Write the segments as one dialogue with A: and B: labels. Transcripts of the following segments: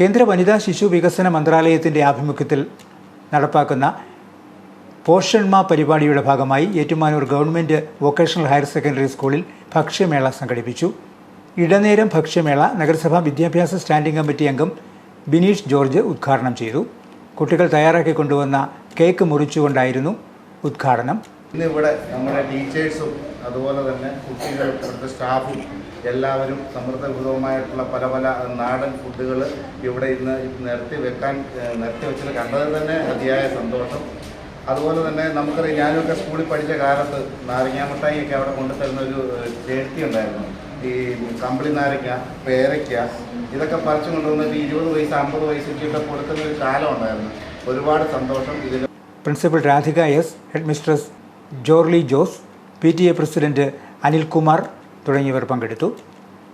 A: കേന്ദ്ര വനിതാ ശിശു വികസന മന്ത്രാലയത്തിന്റെ ആഭിമുഖ്യത്തിൽ നടപ്പാക്കുന്ന പോഷൺമ പരിപാടിയുടെ ഭാഗമായി Ettumanoor government vocational higher secondary സ്കൂളിൽ ഭക്ഷ്യമേള സംഘടിപ്പിച്ചു. ഇടനേരം ഭക്ഷ്യമേള നഗരസഭാ വിദ്യാഭ്യാസ സ്റ്റാൻഡിംഗ് കമ്മിറ്റി അംഗം ബിനീഷ് ജോർജ് ഉദ്ഘാടനം ചെയ്തു. കുട്ടികൾ തയ്യാറാക്കി കൊണ്ടുവന്ന കേക്ക് മുറിച്ചുകൊണ്ടായിരുന്നു ഉദ്ഘാടനം.
B: ഇന്ന് ഇവിടെ നമ്മുടെ ടീച്ചേഴ്സും അതുപോലെ തന്നെ കുട്ടികളും ഇവിടുത്തെ സ്റ്റാഫും എല്ലാവരും സമൃദ്ധഭൂതവുമായിട്ടുള്ള പല പല നാടൻ ഫുഡുകൾ ഇവിടെ ഇന്ന് നിരത്തി വെക്കാൻ നിർത്തി വെച്ചത് കണ്ടതിൽ തന്നെ അതിയായ സന്തോഷം. അതുപോലെ തന്നെ നമുക്കറിയാം ഞാനൊക്കെ സ്കൂളിൽ പഠിച്ച കാലത്ത് നാരങ്ങാമിഠായിയൊക്കെ അവിടെ കൊണ്ടുതരുന്ന ഒരു ചേട്ടി ഉണ്ടായിരുന്നു. ഈ കമ്പിളി നാരങ്ങ പേരയ്ക്ക ഇതൊക്കെ പറിച്ചു കൊണ്ടുവന്നിട്ട് ഇരുപത് വയസ്സ് അമ്പത് വയസ്സൊക്കെ കൊടുക്കുന്ന ഒരു കാലം ഉണ്ടായിരുന്നു. ഒരുപാട് സന്തോഷം ഇതിൽ
A: principal Radhika S headmistress Jorly Jose P T A president Anilkumar തുടങ്ങിയവർ പങ്കെടുത്തു.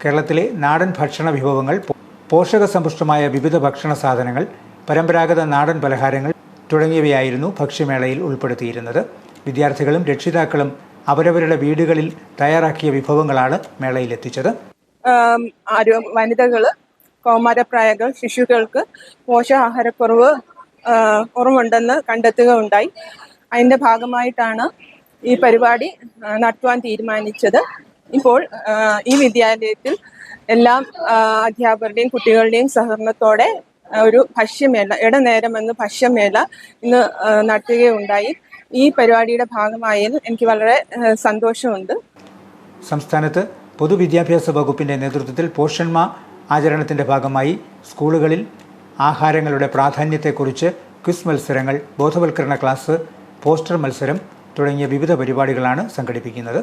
A: കേരളത്തിലെ നാടൻ ഭക്ഷണ വിഭവങ്ങൾ പോഷക പോഷകസമ്പുഷ്ടമായ വിവിധ ഭക്ഷണ സാധനങ്ങൾ പരമ്പരാഗത നാടൻ പലഹാരങ്ങൾ തുടങ്ങിയവയായിരുന്നു ഭക്ഷ്യമേളയിൽ ഉൾപ്പെടുത്തിയിരുന്നത്. വിദ്യാർത്ഥികളും രക്ഷിതാക്കളും അവരവരുടെ വീടുകളിൽ തയ്യാറാക്കിയ വിഭവങ്ങളാണ്
C: മേളയിൽ എത്തിച്ചത് വനിതകൾ കൗമാരപ്രായകൾ ശിശുക്കൾക്ക് പോഷകാഹാരക്കുറവ് കുറവുണ്ടെന്ന് കണ്ടെത്തുക ഉണ്ടായി അതിന്റെ ഭാഗമായിട്ടാണ് ഈ പരിപാടി നടത്തുവാൻ തീരുമാനിച്ചത്. ഇപ്പോൾ ഈ വിദ്യാലയത്തിൽ എല്ലാം അധ്യാപകരുടെയും കുട്ടികളുടെയും സഹകരണത്തോടെ ഒരു ഭക്ഷ്യമേള ഇടനേരം ഇടനേരമെന്ന് ഭക്ഷ്യമേള ഇന്ന് നടത്തുകയുണ്ടായി. ഈ പരിപാടിയുടെ ഭാഗമായതിൽ എനിക്ക് വളരെ സന്തോഷമുണ്ട്.
A: സംസ്ഥാനത്ത് പൊതുവിദ്യാഭ്യാസ വകുപ്പിന്റെ നേതൃത്വത്തിൽ പോഷൺമ ആചരണത്തിന്റെ ഭാഗമായി സ്കൂളുകളിൽ ആഹാരങ്ങളുടെ പ്രാധാന്യത്തെക്കുറിച്ച് ക്വിസ് മത്സരങ്ങൾ ബോധവൽക്കരണ ക്ലാസ് പോസ്റ്റർ മത്സരം തുടങ്ങിയ വിവിധ പരിപാടികളാണ് സംഘടിപ്പിക്കുന്നത്.